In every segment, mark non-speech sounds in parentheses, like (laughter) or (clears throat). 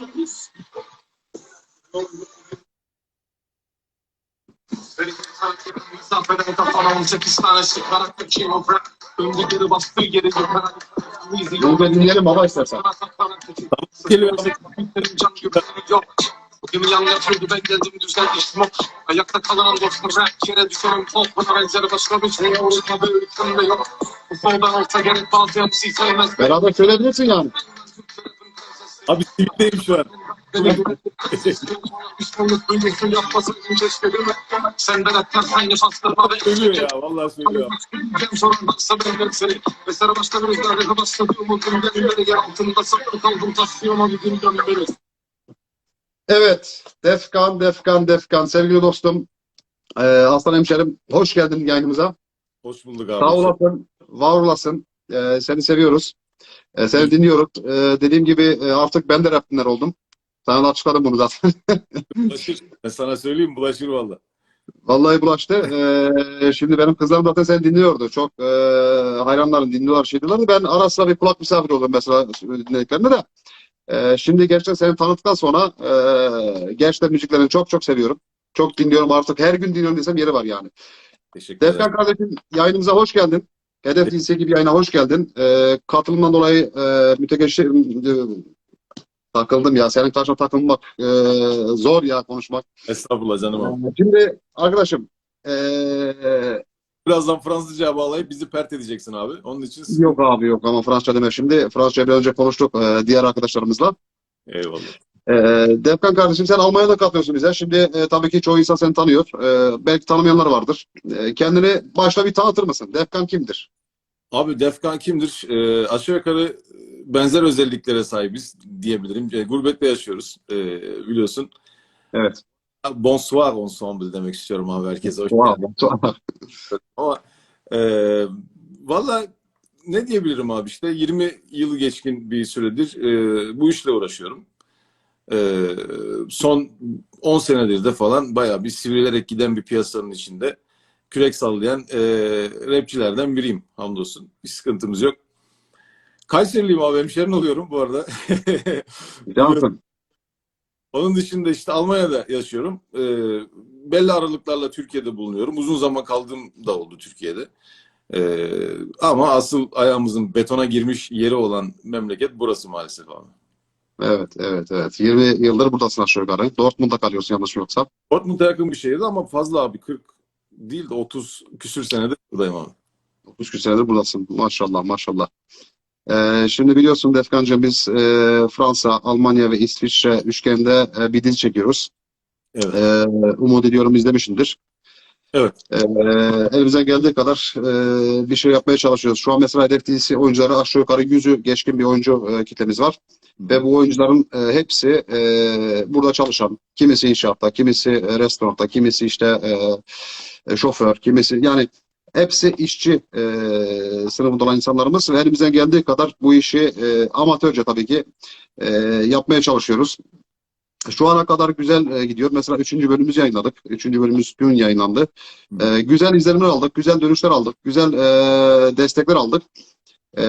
başlıyoruz. Benim misafirden kafadan 18 tane sıkarak bir bırak. Önde geri bastığı geri yukarı. Bunu da dinleyelim baba istersen. Geliyor. Can güvenliği yok. Bugün yan yatıyordu ben geldim düzeltmiştim o. Ayakta kalan dostum rap yere düşerim pop bana benzeri başka bir olmadı ülkemde yok. Bu soldan olsa gerek bazı MC sevmez. Beraber söyleyebilirsin yani. Abi sivitteyim şu an. Senden bastırma ve Söylüyor ya vallahi söylüyor. Mesela başka bir rüzgarla başladı umudum yer altında saklı kaldım taşıyorum bir gün dönmeli. Evet. Defkan, Defkan, Defkan. Sevgili dostum. Ee, Aslan hemşerim. Hoş geldin yayınımıza. Hoş bulduk abi. Sağ olasın. Var olasın. Ee, seni seviyoruz. Ee, seni dinliyoruz. Ee, dediğim gibi e, artık ben de rap dinler oldum. Sana da açıkladım bunu zaten. (laughs) Bulaşır. Ben sana söyleyeyim bulaşır valla. Vallahi bulaştı. Ee, şimdi benim kızlarım zaten seni dinliyordu. Çok e, hayranlarım dinliyorlar şey diyorlardı. Ben ara sıra bir kulak misafir oldum mesela dinlediklerinde de. Ee, şimdi gerçekten seni tanıdıktan sonra e, gerçekten müziklerini çok çok seviyorum. Çok dinliyorum artık. Her gün dinliyorum desem yeri var yani. Teşekkür ederim. Defkan kardeşim yayınımıza hoş geldin. Hedef Dilse gibi yayına hoş geldin. Ee, katılımdan dolayı e, mütekeşir e, takıldım ya. Senin karşına takılmak e, zor ya konuşmak. Estağfurullah canım abi. Şimdi arkadaşım e, Birazdan Fransızca bağlayıp bizi pert edeceksin abi. Onun için yok abi yok ama Fransızca deme şimdi. Fransızca bir önce konuştuk e, diğer arkadaşlarımızla. Eyvallah. E, Defkan kardeşim sen Almanya'da katılıyorsun bize. Şimdi e, tabii ki çoğu insan seni tanıyor. E, belki tanımayanlar vardır. E, kendini başta bir tanıtır mısın? Defkan kimdir? Abi Defkan kimdir? Ee, aşağı yukarı benzer özelliklere sahibiz diyebilirim. E, gurbette yaşıyoruz e, biliyorsun. Evet. Bonsoir ensemble demek istiyorum abi herkese. Hoş Wow. (laughs) Ama e, valla ne diyebilirim abi işte 20 yılı geçkin bir süredir e, bu işle uğraşıyorum. E, son 10 senedir de falan bayağı bir sivrilerek giden bir piyasanın içinde kürek sallayan e, rapçilerden biriyim hamdolsun. Bir sıkıntımız yok. Kayseriliyim abi hemşerin oluyorum bu arada. (laughs) Cansın. Onun dışında işte Almanya'da yaşıyorum. Ee, belli aralıklarla Türkiye'de bulunuyorum. Uzun zaman kaldığım da oldu Türkiye'de. Ee, ama asıl ayağımızın betona girmiş yeri olan memleket burası maalesef abi. Evet, evet, evet. 20 yıldır buradasın aşağı yukarı. Dortmund'da kalıyorsun yanlış yoksa. Dortmund'a yakın bir şehirdi ama fazla abi 40 değil de 30 küsür senedir buradayım abi. 9 senedir buradasın. Maşallah, maşallah. Ee, şimdi biliyorsun Defkan'cığım biz e, Fransa, Almanya ve İsviçre üçgeninde e, bir dil çekiyoruz. Evet. Ee, umut ediyorum izlemişsindir. Evet. Ee, elimizden geldiği kadar e, bir şey yapmaya çalışıyoruz. Şu an mesela Hedef oyuncuları aşağı yukarı yüzü geçkin bir oyuncu e, kitlemiz var. Ve bu oyuncuların e, hepsi e, burada çalışan. Kimisi inşaatta, kimisi e, restoranda, kimisi işte e, e, şoför, kimisi yani hepsi işçi e, sınıfında olan insanlarımız ve elimizden geldiği kadar bu işi e, amatörce tabii ki e, yapmaya çalışıyoruz. Şu ana kadar güzel e, gidiyor. Mesela üçüncü bölümümüzü yayınladık. Üçüncü bölümümüz dün yayınlandı. E, güzel izlenimler aldık, güzel dönüşler aldık, güzel e, destekler aldık. E,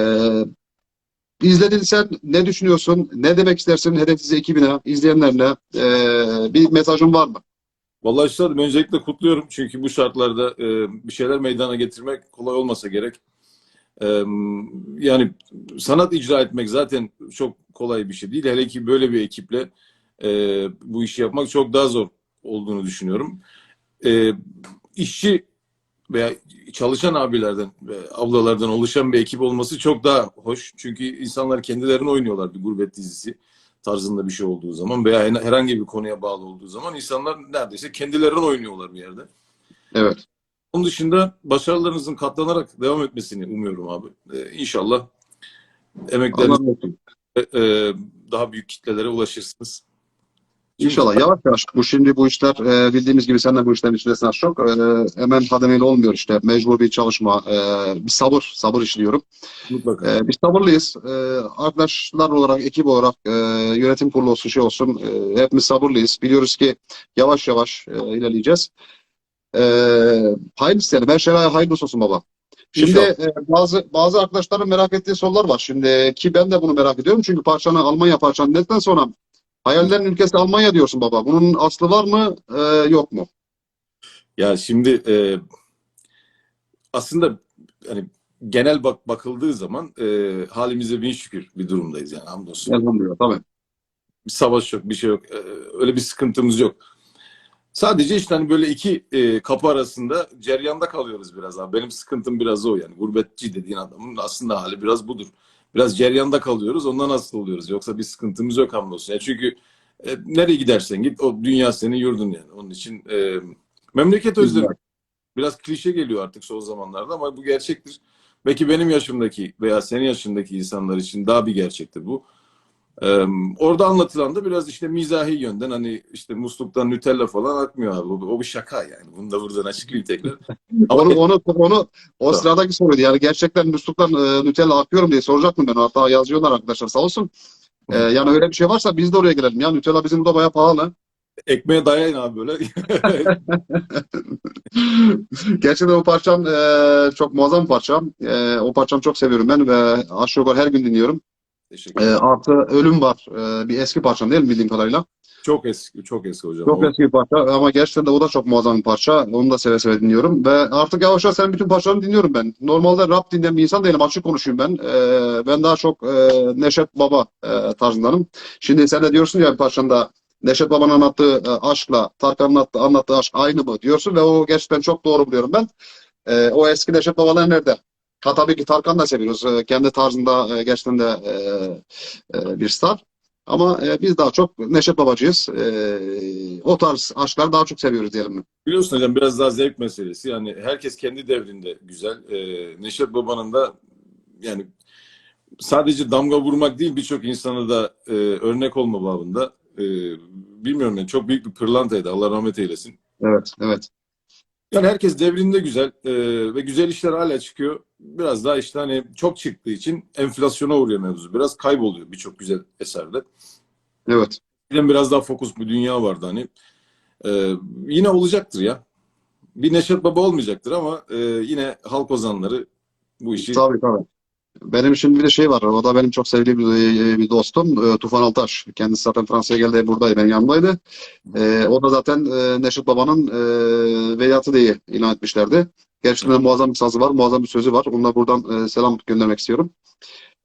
izledin sen ne düşünüyorsun? Ne demek istersin Hedef Dizi ekibine, izleyenlerine? E, bir mesajın var mı? Vallahi üstadım öncelikle kutluyorum. Çünkü bu şartlarda e, bir şeyler meydana getirmek kolay olmasa gerek. E, yani sanat icra etmek zaten çok kolay bir şey değil. Hele ki böyle bir ekiple e, bu işi yapmak çok daha zor olduğunu düşünüyorum. E, işçi veya çalışan abilerden ve ablalardan oluşan bir ekip olması çok daha hoş. Çünkü insanlar kendilerini oynuyorlar bir gurbet dizisi tarzında bir şey olduğu zaman veya herhangi bir konuya bağlı olduğu zaman insanlar neredeyse kendilerini oynuyorlar bir yerde. Evet. Onun dışında başarılarınızın katlanarak devam etmesini umuyorum abi. Ee, inşallah emekleriniz olsun. e, daha büyük kitlelere ulaşırsınız. İnşallah yavaş yavaş. Bu şimdi bu işler e, bildiğimiz gibi sen de bu işlerin içindesin az çok. E, hemen kademeyle olmuyor işte. Mecbur bir çalışma, e, bir sabır, sabır işliyorum. Mutlaka. E, biz sabırlıyız. E, arkadaşlar olarak, ekip olarak, e, yönetim kurulu olsun, şey olsun. E, hepimiz sabırlıyız. Biliyoruz ki yavaş yavaş e, ilerleyeceğiz. E, hayırlısı yani. Her şey hayırlısı olsun baba. Şimdi e, bazı bazı arkadaşların merak ettiği sorular var. Şimdi ki ben de bunu merak ediyorum. Çünkü parçanı Almanya parçanı dedikten sonra Hayallerin ülkesi Almanya diyorsun baba. Bunun aslı var mı, e, yok mu? Ya şimdi e, aslında hani genel bak bakıldığı zaman e, halimize bin şükür bir durumdayız yani hamdolsun. Elhamdülillah, tabii. Bir savaş yok, bir şey yok. E, öyle bir sıkıntımız yok. Sadece işte hani böyle iki e, kapı arasında ceryanda kalıyoruz biraz abi. Benim sıkıntım biraz o yani. Gurbetçi dediğin adamın aslında hali biraz budur. Biraz ceryanda kalıyoruz, ondan hasta oluyoruz. Yoksa bir sıkıntımız yok hamdolsun. Yani çünkü e, nereye gidersen git, o dünya senin yurdun yani. Onun için e, memleket özlemi biraz klişe geliyor artık son zamanlarda ama bu gerçektir. Belki benim yaşımdaki veya senin yaşındaki insanlar için daha bir gerçektir bu. Ee, orada anlatılan da biraz işte mizahi yönden hani işte musluktan Nutella falan akmıyor abi. O, o bir şaka yani. Bunu da buradan açıklayayım tekrar. Ama (laughs) Onu, onu, onu o sıradaki soruydu. Yani gerçekten musluktan e, Nutella akıyorum diye soracaktım ben. Hatta yazıyorlar arkadaşlar sağ olsun. E, yani öyle bir şey varsa biz de oraya gelelim. Ya Nutella bizim burada bayağı pahalı. ekmeğe dayayın abi böyle. (laughs) Gerçekten o parçam e, çok muazzam parçam. E, o parçamı çok seviyorum ben ve aşağı yukarı her gün dinliyorum. Teşekkür E, artı Ölüm var. E, bir eski parçam değil mi bildiğim kadarıyla? Çok eski, çok eski hocam. Çok O- eski bir parça ama gerçekten de o da çok muazzam bir parça. Onu da seve seve dinliyorum ve artık yavaş yavaş senin bütün parçalarını dinliyorum ben. Normalde rap dinleyen bir insan değilim. Açık konuşayım ben. Ee, ben daha çok e, Neşet Baba e, tarzındanım. Şimdi sen de diyorsun ya bir parçanda Neşet Baba'nın anlattığı e, aşkla Tarkan'ın anlattığı, anlattığı aşk aynı mı diyorsun ve o gerçekten çok doğru buluyorum ben. E, o eski Neşet Babalar nerede? Ha tabii ki Tarkan da seviyoruz. E, kendi tarzında e, gerçekten de e, e, bir star. Ama e, biz daha çok Neşet Babacıyız. E, o tarz aşkları daha çok seviyoruz diyelim. Biliyorsun hocam biraz daha zevk meselesi. Yani herkes kendi devrinde güzel. Ee, Neşet Baba'nın da yani sadece damga vurmak değil birçok insana da e, örnek olma babında. E, bilmiyorum yani çok büyük bir pırlantaydı. Allah rahmet eylesin. Evet, evet. Yani herkes devrinde güzel e, ve güzel işler hala çıkıyor. Biraz daha işte hani çok çıktığı için enflasyona uğruyor mevzu. Biraz kayboluyor birçok güzel eserde. Evet. Biraz daha fokus bir dünya vardı hani. E, yine olacaktır ya. Bir Neşet Baba olmayacaktır ama e, yine halk ozanları bu işi Tabii tabii. Benim şimdi bir de şey var. O da benim çok sevdiğim bir, bir dostum. e, Tufan Altaş. Kendisi zaten Fransa'ya geldi. Buradaydı. Benim yanımdaydı. E, o da zaten e, Neşet Baba'nın e, veliahtı diye ilan etmişlerdi. Gerçekten de muazzam bir sazı var. Muazzam bir sözü var. Onunla buradan e, selam göndermek istiyorum.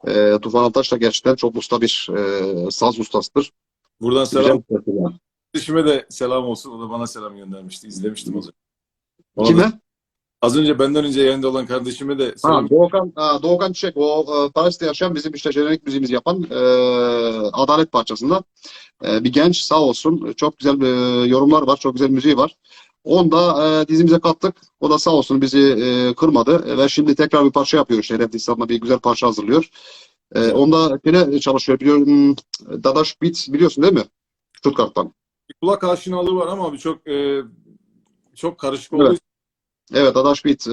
E, Tufan Altaş da gerçekten çok usta bir e, saz ustasıdır. buradan selam. Kardeşime de selam olsun. O da bana selam göndermişti. İzlemiştim az önce. Ona da- Kime? Az önce benden önce yayında olan kardeşime de Ha, selam. Doğukan, ha, Doğukan Çiçek o e, Paris'te yaşayan bizim işte jenerik müziğimizi yapan e, Adalet parçasında e, bir genç sağ olsun çok güzel e, yorumlar var çok güzel müziği var. Onu da e, dizimize kattık. O da sağ olsun bizi e, kırmadı E, ve şimdi tekrar bir parça yapıyor işte. Rap İslam'da bir güzel parça hazırlıyor. E, onda yine çalışıyor. Biliyorum, Dadaş Beat biliyorsun değil mi? Stuttgart'tan. Bir kulak aşinalığı var ama bir çok e, çok karışık Evet. olduğu için Evet Adaş Beat, e,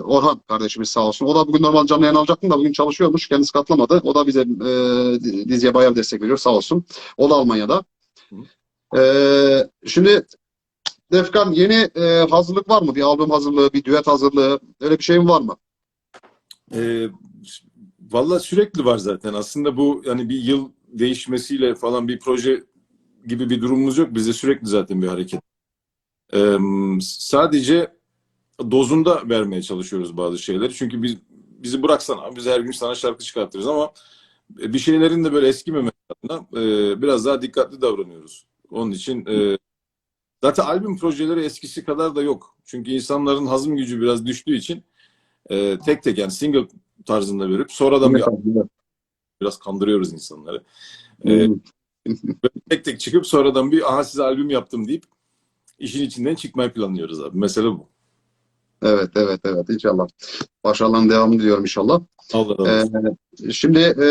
Orhan kardeşimiz sağ olsun. O da bugün normal canlı yayın alacaktım da bugün çalışıyormuş. Kendisi katlamadı. O da bize e, diziye bayağı bir destek veriyor sağ olsun. O da Almanya'da. E, şimdi Defkan yeni e, hazırlık var mı? Bir albüm hazırlığı, bir düet hazırlığı öyle bir şeyin var mı? E, Valla sürekli var zaten. Aslında bu yani bir yıl değişmesiyle falan bir proje gibi bir durumumuz yok. Bizde sürekli zaten bir hareket. E, sadece dozunda vermeye çalışıyoruz bazı şeyleri. Çünkü biz bizi bıraksan abi biz her gün sana şarkı çıkartırız ama bir şeylerin de böyle eskimemesi adına e, biraz daha dikkatli davranıyoruz. Onun için e, zaten albüm projeleri eskisi kadar da yok. Çünkü insanların hazım gücü biraz düştüğü için e, tek tek yani single tarzında verip sonradan bir biraz kandırıyoruz insanları. E, tek tek çıkıp sonradan bir aha size albüm yaptım deyip işin içinden çıkmayı planlıyoruz abi. Mesele bu. Evet, evet, evet inşallah. Başarıların devamını diliyorum inşallah. Allah razı olsun. Ee, şimdi e,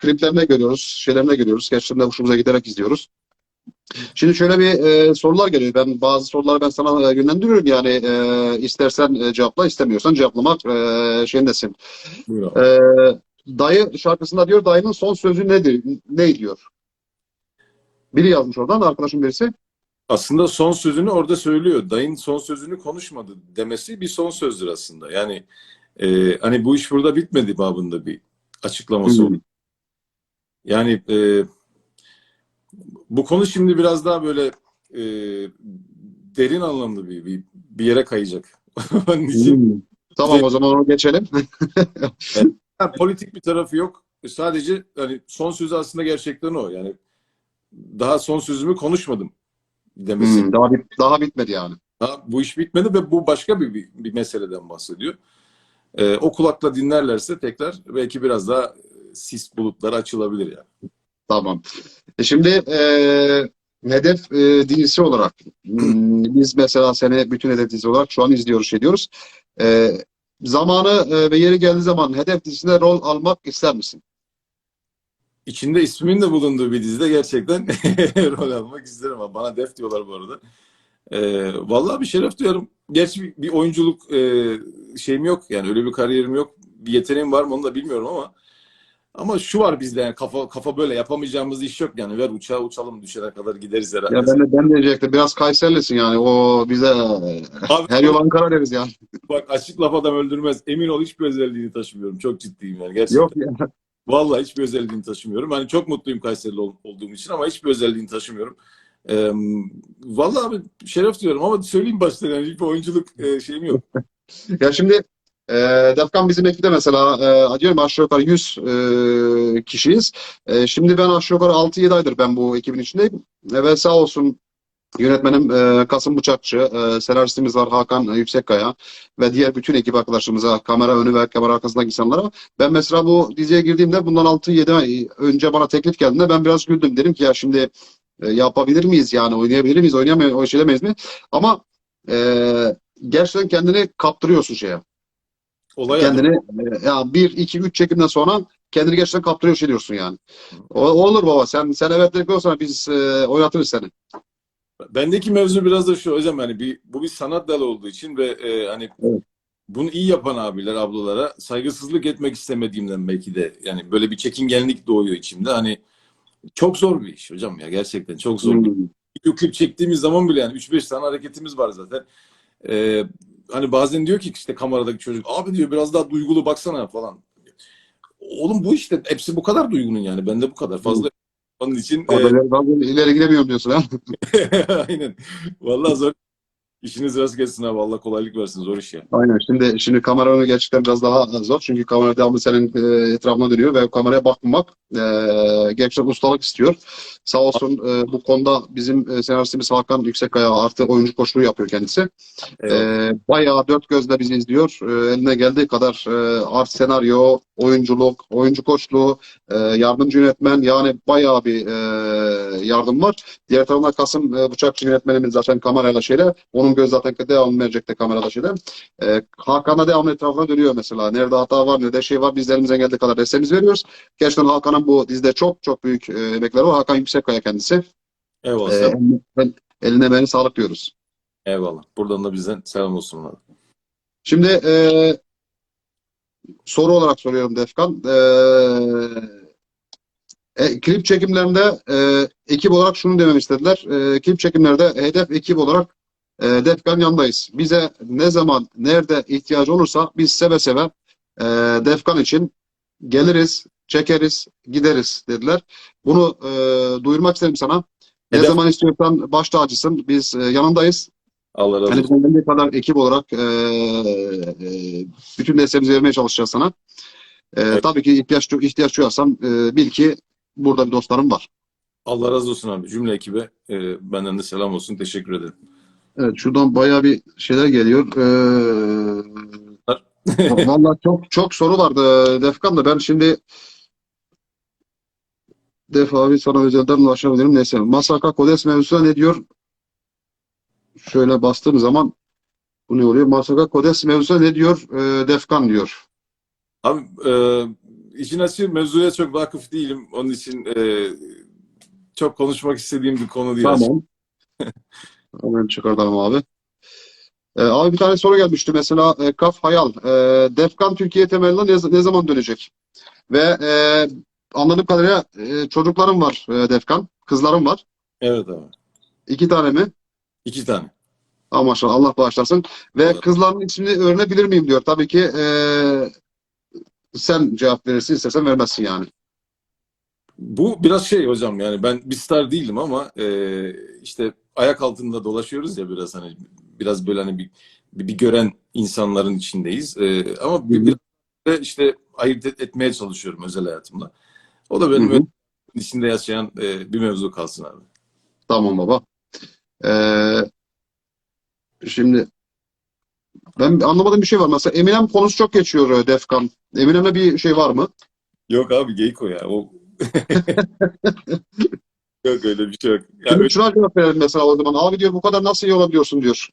kliplerine görüyoruz, şeylerine görüyoruz. Gerçekten hoşumuza giderek izliyoruz. Şimdi şöyle bir e, sorular geliyor. Ben bazı soruları ben sana e, yönlendiriyorum. Yani e, istersen e, cevapla, istemiyorsan cevaplamak e, şeyindesin. Buyur. E, dayı şarkısında diyor, dayının son sözü nedir? Ne diyor? Biri yazmış oradan, arkadaşım birisi. Aslında son sözünü orada söylüyor. Dayın son sözünü konuşmadı demesi bir son sözdür aslında. Yani e, hani bu iş burada bitmedi babında bir açıklaması oldu. Yani e, Bu konu şimdi biraz daha böyle e, derin anlamda bir, bir, bir yere kayacak. (laughs) Onun için Hmm. Tamam o zaman onu geçelim. (laughs) Ha, politik bir tarafı yok. Sadece hani son sözü aslında gerçekten o. Yani daha son sözümü konuşmadım demesi. Hmm, daha bit daha bitmedi yani. Daha bu iş bitmedi ve bu başka bir, bir, bir meseleden bahsediyor. Ee, o kulakla dinlerlerse tekrar belki biraz daha e, sis bulutları açılabilir yani. Tamam. E şimdi e, hedef e, dizisi olarak hmm, (clears throat) biz mesela seni bütün hedef dizisi olarak şu an izliyoruz, şey diyoruz. E, zamanı e, ve yeri geldiği zaman hedef dizisinde rol almak ister misin? İçinde ismimin de bulunduğu bir dizide gerçekten (laughs) rol almak isterim. ama Bana def diyorlar bu arada. Ee, vallahi bir şeref duyarım. Gerçi bir, bir oyunculuk e, şeyim yok. Yani öyle bir kariyerim yok. Bir yeteneğim var mı onu da bilmiyorum ama ama şu var bizde yani kafa kafa böyle yapamayacağımız iş yok yani ver uçağa uçalım düşene kadar gideriz herhalde. Ya ben de, ben diyecektim. Biraz Kayserilisin yani. O bize Abi, her yol Ankara deriz yani. bak açık laf adam öldürmez. Emin ol hiçbir özelliğini taşımıyorum. Çok ciddiyim yani gerçekten. Yok ya. Vallahi hiçbir özelliğini taşımıyorum. Hani çok mutluyum Kayserili ol- olduğum için ama hiçbir özelliğini taşımıyorum. Ee, vallahi abi şeref diyorum ama söyleyeyim başta yani hiçbir oyunculuk e, şeyim yok. (laughs) Ya şimdi e, Defkan bizim ekipte mesela e, diyorum aşağı yukarı 100 e, kişiyiz. E, şimdi ben aşağı yukarı 6-7 aydır ben bu ekibin içindeyim. E, ve sağ olsun yönetmenim e, Kasım Bıçakçı, e, senaristimiz var Hakan Yüksekkaya ve diğer bütün ekip arkadaşlarımıza, kamera önü ve kamera arkasındaki insanlara. Ben mesela bu diziye girdiğimde bundan 6-7 ay önce bana teklif geldiğinde ben biraz güldüm. Dedim ki ya şimdi e, yapabilir miyiz yani oynayabilir miyiz, oynayamayız, o şey demeyiz mi? Ama e, gerçekten kendini kaptırıyorsun şeye. Olay Kendini e, ya bir, iki, üç çekimden sonra kendini gerçekten kaptırıyor şey diyorsun yani. O, olur baba sen sen evet dedikten sonra biz e, oynatırız seni. Bendeki mevzu biraz da şu hocam yani bir, bu bir sanat dalı olduğu için ve e, hani Evet. bunu iyi yapan abiler ablalara saygısızlık etmek istemediğimden belki de yani böyle bir çekingenlik doğuyor içimde. Hani çok zor bir iş hocam ya gerçekten çok zor. bir Hmm. video klip çektiğimiz zaman bile yani 3-5 tane hareketimiz var zaten. Ee, hani bazen diyor ki işte kameradaki çocuk abi diyor biraz daha duygulu baksana falan. Oğlum bu işte hepsi bu kadar duygunun yani. Bende bu kadar fazla. Onun için e, biraz daha ileri gidemiyorum diyorsun ha. (laughs) aynen. Vallahi zor. İşiniz rast gelsin abi. Allah kolaylık versin. Zor iş ya. Aynen. Şimdi şimdi kamera gerçekten biraz daha zor. Çünkü kamera devamlı senin e, etrafına dönüyor ve kameraya bakmamak e, gerçekten ustalık istiyor. Sağ olsun e, bu konuda bizim e, senaristimiz Hakan Yüksekkaya artı oyuncu koçluğu yapıyor kendisi. Eyvallah. E, bayağı dört gözle bizi izliyor. E, eline geldiği kadar e, art senaryo, oyunculuk, oyuncu koçluğu, e, yardımcı yönetmen yani bayağı bir e, yardım var. Diğer taraftan Kasım e, Bıçakçı yönetmenimiz zaten kamerayla şeyle. Onun göz zaten devam verecekti kamerada şeyle. E, Hakan'a devamlı etrafına dönüyor mesela. Nerede hata var, nerede şey var. Biz de elimizden geldiği kadar desteğimizi veriyoruz. Gerçekten Hakan'ın bu dizide çok çok büyük e, emekleri var. Hakan Yüksekkaya kendisi. Eyvallah. E, selam. eline, emeğine sağlık diyoruz. Eyvallah. Buradan da bizden selam olsun. Şimdi e, soru olarak soruyorum Defkan. E, e, klip çekimlerinde e, ekip olarak şunu dememi istediler. E, klip çekimlerde hedef ekip olarak e, Defkan yanındayız. Bize ne zaman, nerede ihtiyacı olursa biz seve seve e, Defkan için geliriz, çekeriz, gideriz dediler. Bunu e, duyurmak isterim sana. Ne Hedef- zaman istiyorsan baş tacısın. Biz e, yanındayız. Allah razı Yani olsun. bizden ne kadar ekip olarak e, e, bütün desteğimizi vermeye çalışacağız sana. E, Evet. Tabii ki ihtiyaç, ihtiyaç duyarsan e, bil ki burada bir dostlarım var. Allah razı olsun abi. Cümle ekibe e, benden de selam olsun. Teşekkür ederim. Evet şuradan bayağı bir şeyler geliyor. E, (laughs) vallahi çok çok soru vardı Defkan da ben şimdi Def abi sana özelden ulaşabilirim. Neyse. Masaka Kodes mevzusuna ne diyor? Şöyle bastığım zaman bu ne oluyor? Masaka Kodes mevzusuna ne diyor? E, Defkan diyor. Abi e, işin açığı mevzuya çok vakıf değilim. Onun için e, çok konuşmak istediğim bir konu değil. Tamam. (laughs) Hemen çıkartalım abi. Ee, abi bir tane soru gelmişti mesela e, Kaf Hayal. E, Defkan Türkiye temeline ne, ne zaman dönecek? Ve e, anladığım kadarıyla e, çocuklarım var e, Defkan. Kızlarım var. Evet abi. İki tane mi? İki tane. Ama maşallah Allah bağışlasın. Ve Evet. kızların ismini öğrenebilir miyim diyor. Tabii ki e, sen cevap verirsin istesen vermezsin yani. Bu biraz şey hocam yani ben bir star değildim ama e, işte ayak altında dolaşıyoruz ya biraz hani biraz böyle hani bir, bir, bir gören insanların içindeyiz. E, ama bir, da işte ayırt et- etmeye çalışıyorum özel hayatımda. O da benim Hı hı. içinde yaşayan e, bir mevzu kalsın abi. Tamam baba. Ee, şimdi ben anlamadığım bir şey var. Mesela Eminem konusu çok geçiyor e, Defkan. Eminem'le bir şey var mı? Yok abi geyik o ya. O... (laughs) yok öyle bir şey yok. Ya, Şimdi şuna cevap verelim mesela o zaman. Abi diyor bu kadar nasıl iyi olabiliyorsun diyor.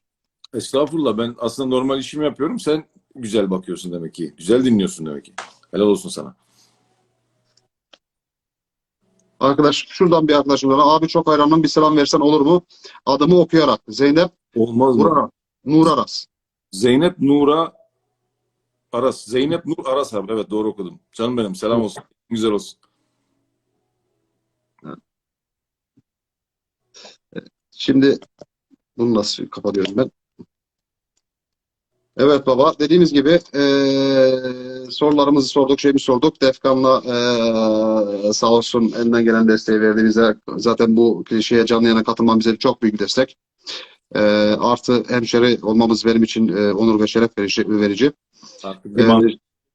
estağfurullah ben aslında normal işimi yapıyorum. Sen güzel bakıyorsun demek ki. Güzel dinliyorsun demek ki. Helal olsun sana. Arkadaş şuradan bir arkadaşım var. Abi çok hayranım bir selam versen olur mu? Adımı okuyarak. Zeynep Olmaz mı? Nur, Nur Aras. Zeynep Nura Aras. Zeynep Nur Aras abi. Evet doğru okudum. Canım benim selam olsun. Güzel olsun. Şimdi bunu nasıl kapatıyorum ben? Evet baba. Dediğimiz gibi eee, sorularımızı sorduk, şeyimizi sorduk. Defkan'la eee, sağ olsun elinden gelen desteği verdi bize. Zaten bu şeye canlı yayına katılman bize çok büyük bir destek. Eee, artı hemşeri olmamız benim için eee, onur ve şeref verici. verici. Artık man-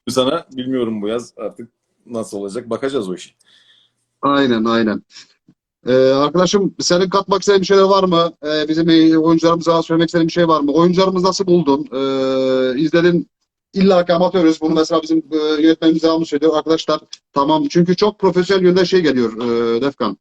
sana bilmiyorum bu yaz artık nasıl olacak. Bakacağız o işi. Aynen aynen. Ee, arkadaşım senin katmak istediğin bir şeyler var mı? Ee, bizim e, oyuncularımıza söylemek istediğin bir şey var mı? Oyuncularımızı nasıl buldun? Ee, izledin. İlla ki amatörüz. Bunu mesela bizim e, yönetmenimiz almış ediyor. Arkadaşlar tamam. Çünkü çok profesyonel yönde şey geliyor e, Defkan.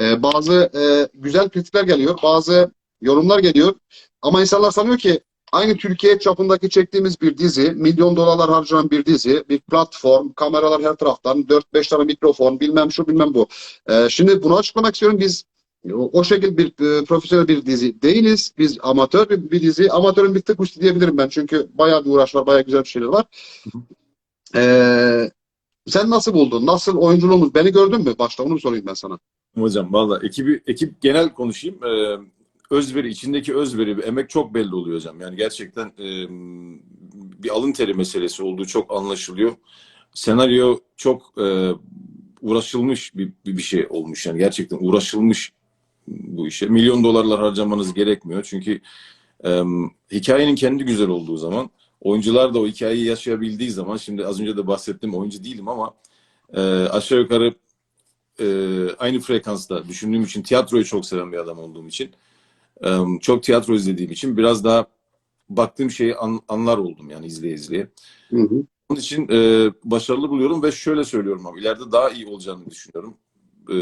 Ee, bazı e, güzel kritikler geliyor. Bazı yorumlar geliyor. Ama insanlar sanıyor ki aynı Türkiye çapındaki çektiğimiz bir dizi, milyon dolarlar harcanan bir dizi, bir platform, kameralar her taraftan, 4-5 tane mikrofon, bilmem şu bilmem bu. Ee, şimdi bunu açıklamak istiyorum. Biz o, o şekilde bir e, profesyonel bir dizi değiliz. Biz amatör bir, bir dizi. Amatörün bir tık üstü diyebilirim ben. Çünkü bayağı bir uğraş var, bayağı güzel bir şeyler var. Ee, sen nasıl buldun? Nasıl oyunculuğumuz? Beni gördün mü? Başta onu sorayım ben sana. Hocam valla ekibi ekip genel konuşayım. Ee, özveri içindeki özveri emek çok belli oluyor hocam. Yani gerçekten e, bir alın teri meselesi olduğu çok anlaşılıyor. Senaryo çok e, uğraşılmış bir, bir şey olmuş yani gerçekten uğraşılmış bu işe. Milyon dolarlar harcamanız gerekmiyor çünkü e, hikayenin kendi güzel olduğu zaman oyuncular da o hikayeyi yaşayabildiği zaman şimdi az önce de bahsettim oyuncu değilim ama e, aşağı yukarı e, aynı frekansta düşündüğüm için tiyatroyu çok seven bir adam olduğum için çok tiyatro izlediğim için biraz daha baktığım şeyi an- anlar oldum yani izleye izleye. Hı hı. Onun için e, başarılı buluyorum ve şöyle söylüyorum abi ileride daha iyi olacağını düşünüyorum. E,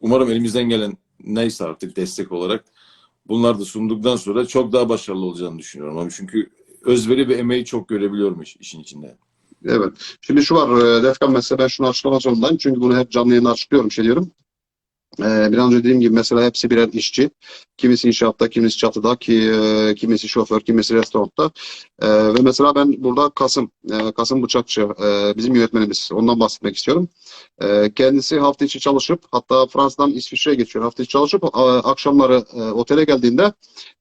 umarım elimizden gelen neyse artık destek olarak bunlar da sunduktan sonra çok daha başarılı olacağını düşünüyorum abi. Çünkü özveri ve emeği çok görebiliyorum iş- işin içinde. Evet. Şimdi şu var e, Defkan mesela ben şunu açıklamak zorundayım. Çünkü bunu hep canlı yayında açıklıyorum, şey diyorum. Ee, bir an önce dediğim gibi mesela hepsi birer işçi. Kimisi inşaatta, kimisi çatıda, ki, e, kimisi şoför, kimisi restoranda. Ee, ve mesela ben burada Kasım, e, Kasım Bıçakçı, e, bizim yönetmenimiz. Ondan bahsetmek istiyorum. E, kendisi hafta içi çalışıp, hatta Fransa'dan İsviçre'ye geçiyor. Hafta içi çalışıp, a- akşamları e, otele geldiğinde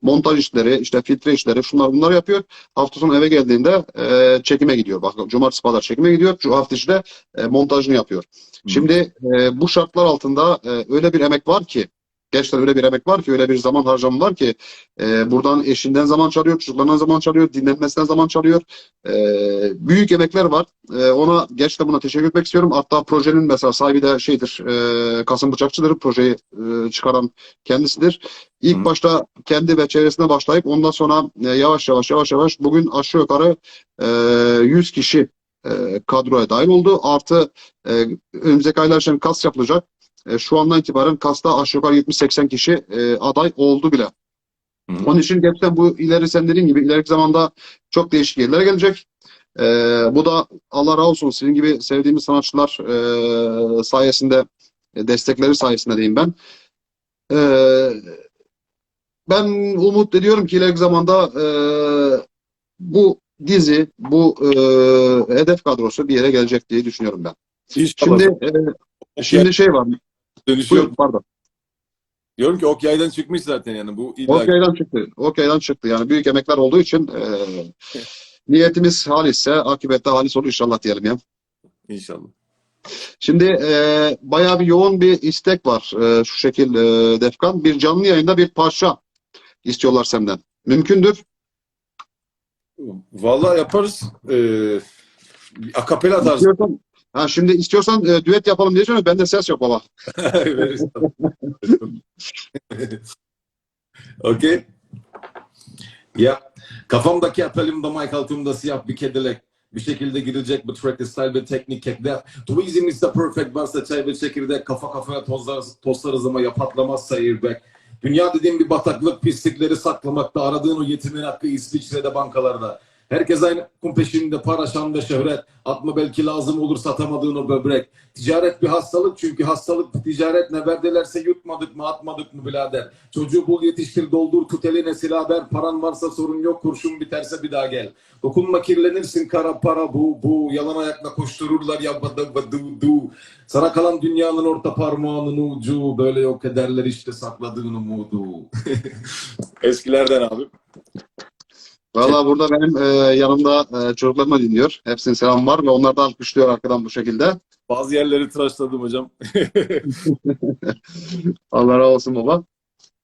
montaj işleri, işte filtre işleri, şunlar bunlar yapıyor. Hafta sonu eve geldiğinde e, çekime gidiyor. Bak cumartesi pazar çekime gidiyor. Hafta içi de e, montajını yapıyor. Şimdi e, bu şartlar altında e, öyle bir emek var ki gerçekten öyle bir emek var ki öyle bir zaman harcamı var ki e, buradan eşinden zaman çalıyor, çocuklarından zaman çalıyor, dinlenmesinden zaman çalıyor. E, büyük emekler var. E, ona gerçekten buna teşekkür etmek istiyorum. Hatta projenin mesela sahibi de şeydir, e, Kasım Bıçakçı'dır. Projeyi e, çıkaran kendisidir. İlk Hı. başta kendi ve çevresine başlayıp ondan sonra e, yavaş yavaş yavaş yavaş bugün aşağı yukarı e, 100 kişi e, kadroya dahil oldu. Artı e, önümüzdeki aylar için kas yapılacak. E, şu andan itibaren kasta aşağı yukarı 70-80 kişi e, aday oldu bile. Hı hı. Onun için gerçekten bu ileri sen dediğin gibi ileriki zamanda çok değişik yerlere gelecek. E, bu da Allah razı olsun sizin gibi sevdiğimiz sanatçılar e, sayesinde e, destekleri sayesinde diyeyim ben. E, ben umut ediyorum ki ileriki zamanda e, bu dizi, bu e, hedef kadrosu bir yere gelecek diye düşünüyorum ben. İnşallah. Şimdi e, şimdi şey var. Dönüşü Buyur, yok. pardon. Diyorum ki ok yaydan çıkmış zaten yani bu illa Okey'den çıktı. Okey'den çıktı. Yani büyük emekler olduğu için e, (laughs) niyetimiz halisse, akibette halis olur inşallah diyelim ya. inşallah. Şimdi e, bayağı bir yoğun bir istek var e, şu şekil e, Defkan. Bir canlı yayında bir parça istiyorlar senden. Mümkündür. Vallahi yaparız. Ee, akapela tarzı. İstiyorsan, ha, şimdi istiyorsan e, düet yapalım diye söylüyorum. Bende ses yok baba. (laughs) Okey. Ya kafamdaki apelimde mic altımda siyah bir kedilek. Bir şekilde girecek bu track style ve teknik kekler. Tweezim is the perfect varsa çay ve çekirdek. Kafa kafaya tozlar, tozlarız ama ya patlamazsa airbag. Dünya dediğim bir bataklık pislikleri saklamakta. Aradığın o yetimin hakkı İsviçre'de bankalarda. Herkes aynı kum peşinde para, şan ve şöhret. Atma belki lazım olur satamadığın o böbrek. Ticaret bir hastalık çünkü hastalık ticaret. Ne verdilerse yutmadık mı atmadık mı birader. Çocuğu bul yetiştir doldur tut eline silah ver. Paran varsa sorun yok kurşun biterse bir daha gel. Dokunma kirlenirsin kara para bu bu. Yalan ayakla koştururlar ya bada badu du. Sana kalan dünyanın orta parmağının ucu. Böyle yok ederler işte sakladığın umudu. (laughs) Eskilerden abi. Valla burada benim e, yanımda e, çocuklarıma dinliyor. Hepsinin selam var ve onlar da alkışlıyor arkadan bu şekilde. Bazı yerleri tıraşladım hocam. (laughs) Allah razı olsun baba.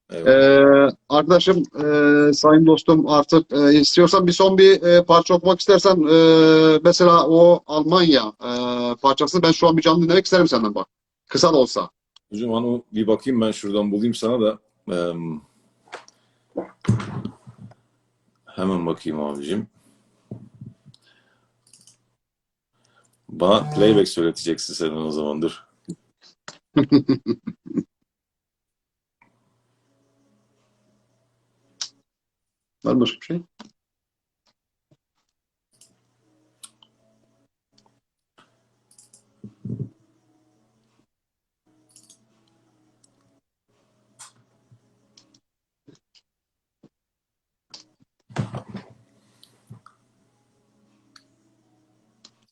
Evet. Ee, arkadaşım, e, sayın dostum artık e, istiyorsan bir son bir e, parça okumak istersen e, mesela o Almanya e, parçasını ben şu an bir canlı dinlemek isterim senden bak. Kısa da olsa. Hocam onu bir bakayım ben şuradan bulayım sana da. Em, hemen bakayım abicim. Bana playback söyleteceksin sen o zaman dur. (laughs) Var başka bir şey?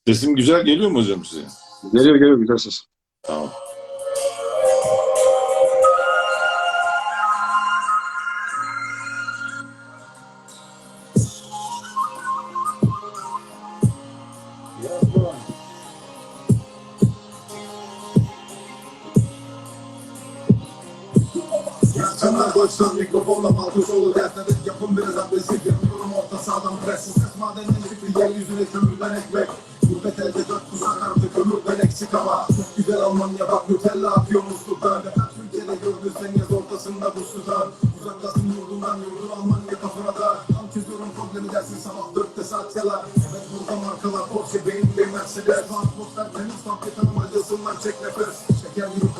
Sesim güzel geliyor mu hocam size? Geliyor geliyor güzel ses. Çözüyorum problemi dersin sabah dörtte saat yala Evet burada markalar Porsche BMW Mercedes Atmosfer temiz fark tanım acısından çek nefes. Şeker gibi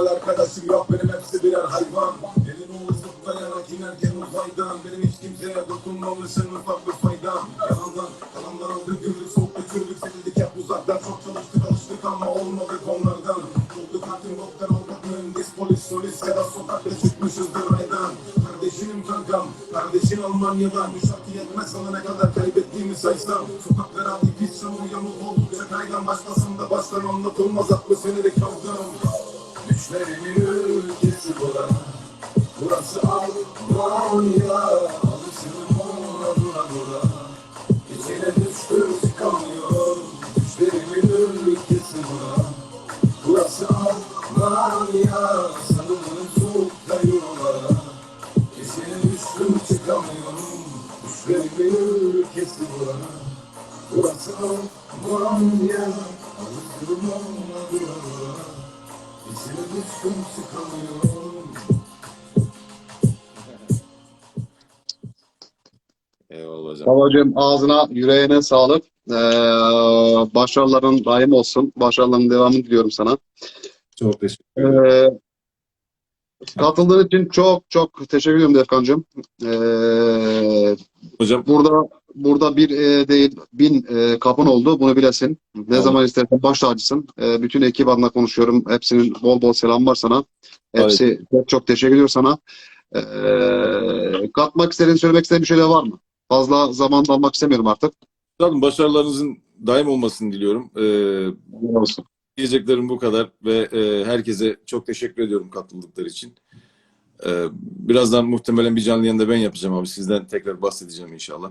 Normal arkadaşım yok benim hepsi birer hayvan. Elin oğlu zıplayarak inerken uzaydan Benim hiç kimseye dokunmamışım ufak bir faydam. Yalandan kalanlar oldu güldük soğuk düşürdük Sevildik hep uzaktan. Çok çalıştık alıştık ama olmadık onlardan. Olduk artık doktor olduk mühendis polis solist Ya da sokakta çıkmışızdır raydan Kardeşinim kankam, kardeşin Almanya'dan. Şarkı yetmez sana ne kadar kaybettiğimi saysam. Sokaklara bir pis çamur yamuk oldukça kaygan Başlasın da baştan anlatılmaz 60 senelik kavgam Düşlerimin ülkesi bura Burası Almanya Alışırım ona dura dura İçine düştüm çıkamıyor Düşlerimin ülkesi bura Burası Almanya. Sanırım soğukta yollara İçine düştüm çıkamıyorum Düşlerimin ülkesi bura Burası Almanya Alışırım ona (laughs) Eyvallah hocam. Babacığım ağzına, yüreğine sağlık. Ee, başarıların daim olsun. Başarıların devamını diliyorum sana. Çok teşekkür ederim. Ee, Katıldığın için çok çok teşekkür ediyorum Defkan'cığım. Ee, Hocam burada burada bir e, değil bin e, kapın oldu. Bunu bilesin. Ne Tamam. zaman istersen baş tacısın. E, bütün ekip adına konuşuyorum. Hepsinin bol bol selam var sana. Hepsi çok çok teşekkür ediyor sana. Ee, katmak istediğin, söylemek istediğin bir şeyler var mı? Fazla zaman almak istemiyorum artık. Üstadım başarılarınızın daim olmasını diliyorum. Ee, Olsun. Diyeceklerim bu kadar ve e, herkese çok teşekkür ediyorum katıldıkları için. Ee, birazdan muhtemelen bir canlı yayında ben yapacağım abi. Sizden tekrar bahsedeceğim inşallah.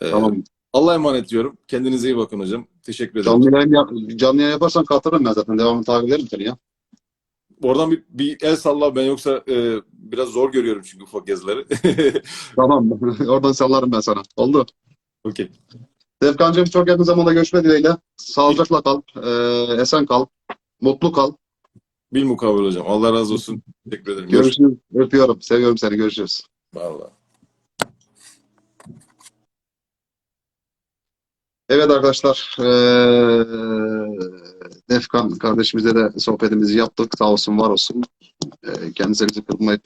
Ee, Tamam. Allah'a emanet diyorum. Kendinize iyi bakın hocam. Teşekkür ederim. Canlı yayın, yap- canlı yayın yaparsan katılırım ben zaten. Devamını takip ederim seni ya. Oradan bir, bir el salla ben yoksa e, biraz zor görüyorum çünkü ufak yazıları. (laughs) Tamam. (laughs) Oradan sallarım ben sana. Oldu. Okey. Defkancığım çok yakın zamanda görüşme dileğiyle. Sağlıcakla kal. e, esen kal. Mutlu kal. Bil mukabele hocam. Allah razı olsun. Teşekkür ederim. Görüşürüz. Öpüyorum. Seviyorum seni. Görüşürüz. Vallahi. Evet arkadaşlar. eee Defkan kardeşimizle de sohbetimizi yaptık. Sağ olsun, var olsun. Eee kendisi bizi kırmayıp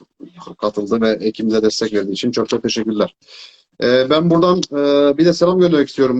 katıldı ve ekibimize destek verdiği için çok çok teşekkürler. Eee ben buradan eee bir de selam göndermek istiyorum.